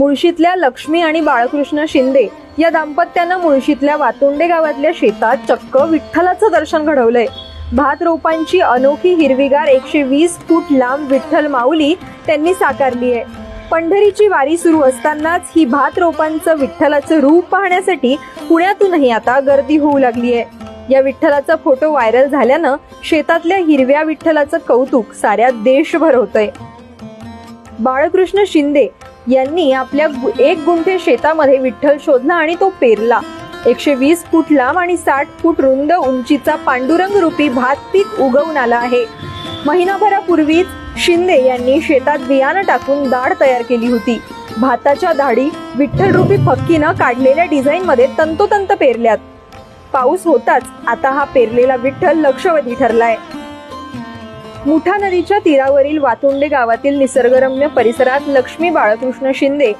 मुळशीतल्या लक्ष्मी आणि बाळकृष्ण शिंदे या दाम्पत्यानं मुळशीतल्या वातोंडे गावातल्या शेतात चक्क विठ्ठलाचं दर्शन घडवलंय. भात रोपांची अनोखी हिरवीगार एकशे वीस फूट लांब विठ्ठल माऊली त्यांनी साकारली आहे. पंढरीची वारी सुरू असतानाच ही भात रोपांचं विठ्ठलाचं रूप पाहण्यासाठी पुण्यातूनही आता गर्दी होऊ लागली आहे. या विठ्ठलाचा फोटो व्हायरल झाल्यानं शेतातल्या हिरव्या विठ्ठलाचं कौतुक साऱ्या देशभर होतंय. बाळकृष्ण शिंदे यांनी आपल्या गु- एक गुंठे शेतामध्ये विठ्ठल शोधला आणि तो पेरला. एकशे वीस फूट लांब आणि साठ फूट रुंद उंचीचा पांडुरंग रूपी भात पीक उगवून आला आहे. महिनाभरापूर्वीच शिंदे यांनी शेतात बियाणं टाकून दाढ तयार केली होती. भाताच्या दाढी विठ्ठल रूपी फक्कीनं काढलेल्या डिझाईन मध्ये तंतोतंत पेरल्यात. पाऊस होताच आता हा पेरलेला विठ्ठल लक्षवेधी ठरलाय. मुठा नदीच्या तीरावरील वातुंडे गावातील निसर्गरम्य परिसरात लक्ष्मी बाळकृष्ण शिंदे